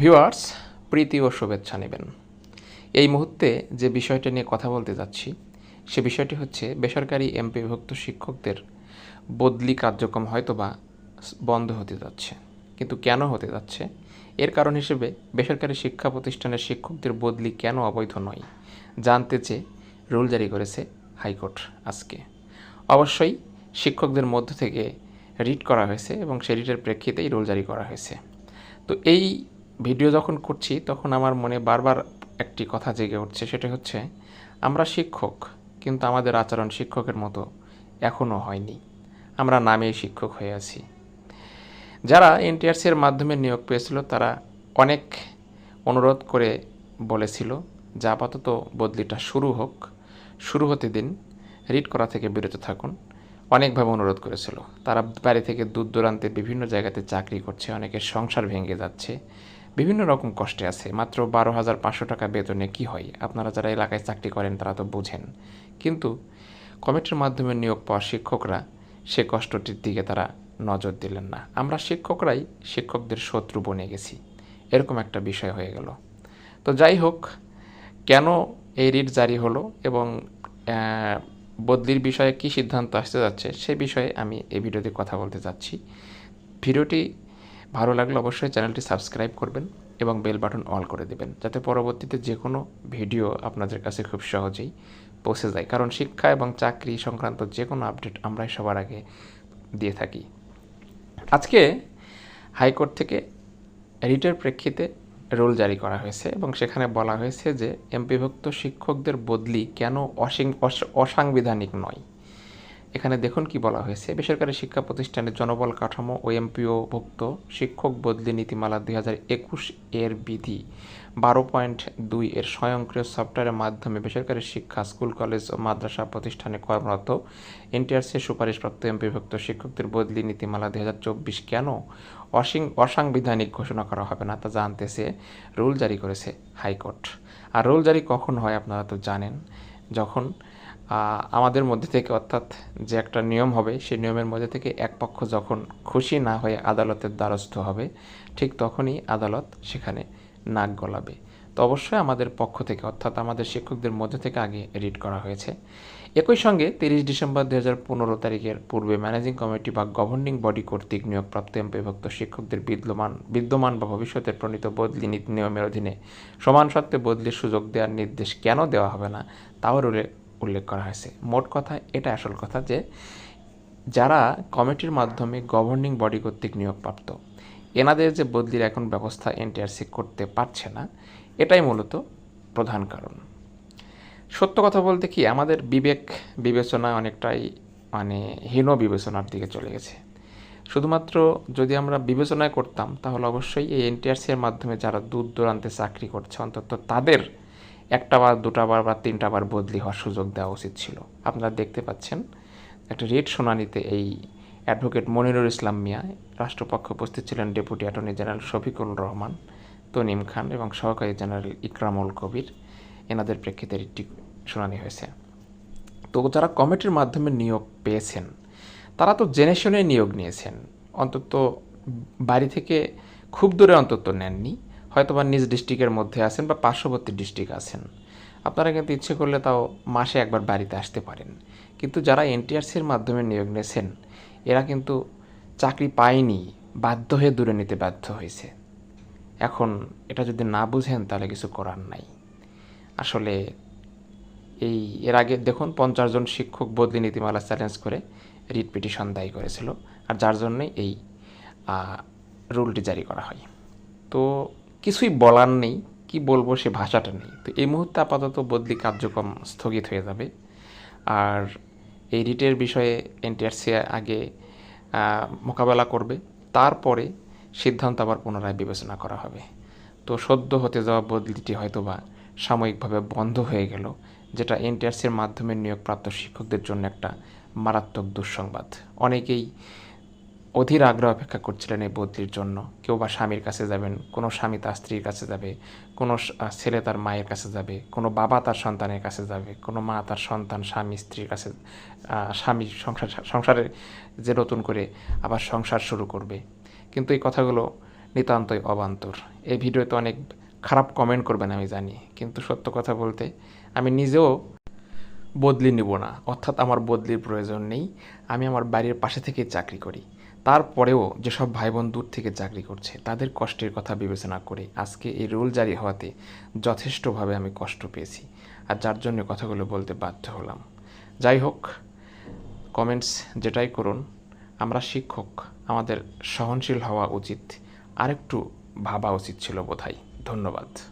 Viewers, প্রীতি ও শুভেচ্ছা নেবেন। এই মুহূর্তে যে বিষয়টা নিয়ে কথা বলতে যাচ্ছি, সে বিষয়টি হচ্ছে বেসরকারি এমপিভুক্ত শিক্ষকদের বদলি কার্যক্রম হয়তোবা বন্ধ হতে যাচ্ছে। কিন্তু কেন হতে যাচ্ছে? এর কারণ হিসেবে বেসরকারি শিক্ষা প্রতিষ্ঠানের শিক্ষকদের বদলি কেন অবৈধ নয়, জানতে চেয়ে রুল জারি করেছে হাইকোর্ট আজকে। অবশ্যই শিক্ষকদের মধ্য থেকে রিট করা হয়েছে এবং সেই রিটের প্রেক্ষিতেই রুল জারি করা হয়েছে। তো এই ভিডিও যখন করছি, তখন আমার মনে বারবার একটি কথা জেগে উঠছে, সেটা হচ্ছে, আমরা শিক্ষক, কিন্তু আমাদের আচরণ শিক্ষকের মতো এখনও হয়নি। আমরা নামেই শিক্ষক হয়ে আছি। যারা এনটিআরসির মাধ্যমে নিয়োগ পেয়েছিল, তারা অনেক অনুরোধ করে বলেছিল যে আপাতত বদলিটা শুরু হোক। শুরু হতে দিন রিড করা থেকে বিরত থাকুন। অনেকভাবে অনুরোধ করেছিল। তারা বাড়ি থেকে দূর দূরান্তে বিভিন্ন জায়গাতে চাকরি করছে, অনেকের সংসার ভেঙে যাচ্ছে। বিভিন্ন রকম কষ্টে আছে, মাত্র বারো হাজার পাঁচশো টাকা বেতনে কি হয়? আপনারা যারা এলাকায় চাকরি করেন, তারা তো বোঝেন। কিন্তু কমিটির মাধ্যমে নিয়োগ পাওয়া শিক্ষকরা সে কষ্টটির দিকে তারা নজর দিলেন না। আমরা শিক্ষকরাই শিক্ষকদের শত্রু বনে গেছি। এরকম একটা বিষয় হয়ে গেল। তো যাই হোক, কেন এই রিট জারি হলো এবং বদলির বিষয়ে কী সিদ্ধান্ত আসতে যাচ্ছে, সে বিষয়ে আমি এই ভিডিওতে কথা বলতে যাচ্ছি। ভিডিওটি ভালো লাগলে অবশ্যই চ্যানেলটি সাবস্ক্রাইব করবেন এবং বেল বাটন অল করে দেবেন, যাতে পরবর্তীতে যে কোনো ভিডিও আপনাদের কাছে খুব সহজেই পৌঁছে যায়। কারণ শিক্ষা এবং চাকরি সংক্রান্ত যে কোনো আপডেট আমরাই সবার আগে দিয়ে থাকি। আজকে হাইকোর্ট থেকে রিটের প্রেক্ষিতে রুল জারি করা হয়েছে এবং সেখানে বলা হয়েছে যে, এমপিভুক্ত শিক্ষকদের বদলি কেন অসিং- অস- অসাংবিধানিক নয়। এখানে দেখুন কি বলা হয়েছে। বেসরকারি শিক্ষা প্রতিষ্ঠানের জনবল কাঠামো ও এমপিও ভুক্ত শিক্ষক বদলি নীতিমালা দুই একুশ এর বিধি বারো পয়েন্ট দুই এর স্বয়ংক্রিয় সফটওয়্যারের মাধ্যমে বেসরকারি শিক্ষা, স্কুল, কলেজ ও মাদ্রাসা প্রতিষ্ঠানে কর্মরত এনটিআরসি সুপারিশপ্রাপ্ত এমপিভুক্ত শিক্ষকদের বদলি নীতিমালা দুই হাজার চব্বিশ কেন অসিং, অসাংবিধানিক ঘোষণা করা হবে না তা জানতেছে রুল জারি করেছে হাইকোর্ট। আর রুল জারি কখন হয় আপনারা তো জানেন, যখন আমাদের মধ্যে থেকে অর্থাৎ যে একটা নিয়ম হবে, সেই নিয়মের মধ্যে থেকে এক পক্ষ যখন খুশি না হয়ে আদালতের দ্বারস্থ হবে, ঠিক তখনই আদালত সেখানে নাক গলাবে। তো অবশ্যই আমাদের পক্ষ থেকে, অর্থাৎ আমাদের শিক্ষকদের মধ্যে থেকে আগে রিড করা হয়েছে। একই সঙ্গে তিরিশ ডিসেম্বর দু হাজার পনেরো তারিখের পূর্বে ম্যানেজিং কমিটি বা গভর্নিং বডি কর্তৃক নিয়োগপ্রাপ্ত এমপিভুক্ত শিক্ষকদের বিদ্যমান বিদ্যমান বা ভবিষ্যতের প্রণীত বদলি নীতি নিয়মের অধীনে সমান সত্ত্বে বদলির সুযোগ দেওয়ার নির্দেশ কেন দেওয়া হবে না, তাও উল্লেখ করা হয়েছে। মোট কথা এটা আসল কথা যে, যারা কমিটির মাধ্যমে গভর্নিং বডি কর্তৃক নিয়োগপ্রাপ্ত, এনাদের যে বদলির এখন ব্যবস্থা এনটিআরসি করতে পারছে না, এটাই মূলত প্রধান কারণ। সত্য কথা বলতে কি, আমাদের বিবেক বিবেচনা অনেকটাই মানে হীন বিবেচনার দিকে চলে গেছে। শুধুমাত্র যদি আমরা বিবেচনায় করতাম, তাহলে অবশ্যই এই এনটিআরসি এর মাধ্যমে যারা দূর দূরান্তে চাকরি করছে, অন্তত তাদের একটা বার, দুটা বার বা তিনটা বার বদলি হওয়ার সুযোগ দেওয়া উচিত ছিল। আপনারা দেখতে পাচ্ছেন একটা রেট শুনানিতে এই অ্যাডভোকেট মনিরুল ইসলাম মিয়া, রাষ্ট্রপক্ষ উপস্থিত ছিলেন deputy attorney general Shafiqul Rahman, Tanim Khan এবং সহকারী জেনারেল ইকরামুল কবির। এনাদের প্রেক্ষিতে রিটটি শুনানি হয়েছে। তো যারা কমিটির মাধ্যমে নিয়োগ পেয়েছেন, তারা তো জেনে শুনে নিয়োগ নিয়েছেন। অন্তত বাড়ি থেকে খুব দূরে অন্তত নেননি। হয়তো বা নিজ ডিস্ট্রিক্টের মধ্যে আছেন বা পার্শ্ববর্তী ডিস্ট্রিক্ট আছেন। আপনারা কিন্তু ইচ্ছে করলে তাও মাসে একবার বাড়িতে আসতে পারেন। কিন্তু যারা এনটিআরসির মাধ্যমে নিয়োগ নিয়েছেন, এরা কিন্তু চাকরি পায়নি, বাধ্য হয়ে দূরে নিতে বাধ্য হয়েছে। এখন এটা যদি না বুঝেন, তাহলে কিছু করার নাই। আসলে এই, এর আগে দেখুন পঞ্চাশ জন শিক্ষক বদলি নীতিমালা চ্যালেঞ্জ করে রিট পিটিশন দায়ী করেছিল। আর যার জন্যে এই রুলটি জারি করা হয়। তো কিছুই বলার নেই, কি বলব সে ভাষাটা নেই। তো এই মুহূর্তে আপাতত বদলি কার্যক্রম স্থগিত হয়ে যাবে। আর এই রিটের বিষয়ে এনটিআরসি আগে মোকাবেলা করবে। তারপরে সিদ্ধান্ত আবার পুনরায় বিবেচনা করা হবে। তো সদ্য হতে যাওয়া বদলিটি হয়তোবা সাময়িকভাবে বন্ধ হয়ে গেল, যেটা এনটিআরসির মাধ্যমে নিয়োগপ্রাপ্ত শিক্ষকদের জন্য একটা মারাত্মক দুঃসংবাদ। অনেকেই অধীর আগ্রহ অপেক্ষা করছিলেন এই বদলির জন্য। কেউ বা স্বামীর কাছে যাবেন, কোনো স্বামী তার স্ত্রীর কাছে যাবে, কোনো ছেলে তার মায়ের কাছে যাবে, কোনো বাবা তার সন্তানের কাছে যাবে, কোনো মা তার সন্তান স্বামী স্ত্রীর কাছে স্বামী সংসার, সংসারে যে নতুন করে আবার সংসার শুরু করবে। কিন্তু এই কথাগুলো নিতান্তই অবান্তর। এই ভিডিওতে অনেক খারাপ কমেন্ট করবেন আমি জানি, কিন্তু সত্য কথা বলতে আমি নিজেও বদলি নিব না। অর্থাৎ আমার বদলির প্রয়োজন নেই। আমি আমার বাড়ির পাশে থেকে চাকরি করি। তারপরেও যেসব ভাই বোন দূর থেকে চাকরি করছে, তাদের কষ্টের কথা বিবেচনা করে আজকে এই রুল জারি হওয়াতে যথেষ্টভাবে আমি কষ্ট পেয়েছি আর যার জন্য কথাগুলো বলতে বাধ্য হলাম। যাই হোক কমেন্টস যেটাই করুন, আমরা শিক্ষক, আমাদের সহনশীল হওয়া উচিত। আরেকটু ভাবা উচিত ছিল বোধহয়। ধন্যবাদ।